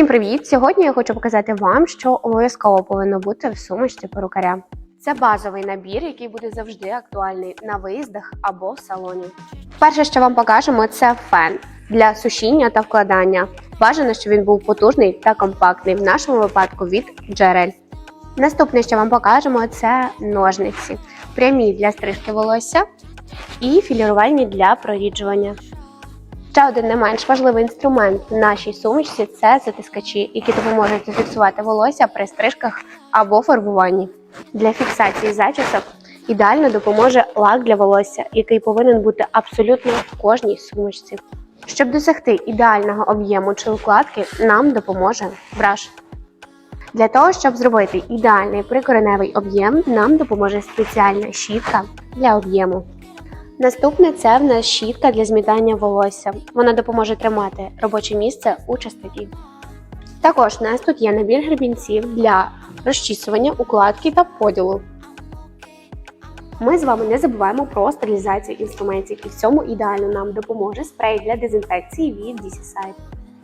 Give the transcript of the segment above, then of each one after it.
Всім привіт! Сьогодні я хочу показати вам, що обов'язково повинно бути в сумочці перукаря. Це базовий набір, який буде завжди актуальний на виїздах або в салоні. Перше, що вам покажемо, це фен для сушіння та вкладання. Бажано, щоб він був потужний та компактний, в нашому випадку від Джерель. Наступне, що вам покажемо, це ножниці, прямі для стрижки волосся і філірувальні для проріджування. Ще один не менш важливий інструмент в нашій сумочці це затискачі, які допоможуть зафіксувати волосся при стрижках або фарбуванні. Для фіксації зачісок ідеально допоможе лак для волосся, який повинен бути абсолютно в кожній сумочці. Щоб досягти ідеального об'єму чи укладки, нам допоможе браш. Для того, щоб зробити ідеальний прикореневий об'єм, нам допоможе спеціальна щітка для об'єму. Наступне це в нас щітка для змітання волосся. Вона допоможе тримати робоче місце у чистоті. Також в нас тут є набір гребінців для розчісування, укладки та поділу. Ми з вами не забуваємо про стерилізацію інструментів, і в цьому ідеально нам допоможе спрей для дезінфекції від DCSide.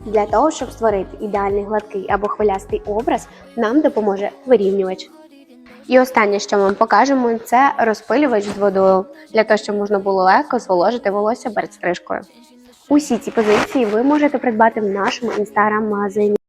Для того, щоб створити ідеальний гладкий або хвилястий образ, нам допоможе вирівнювач. І останнє, що ми вам покажемо, це розпилювач з водою, для того, щоб можна було легко зволожити волосся перед стрижкою. Усі ці позиції ви можете придбати в нашому інстаграм-магазині.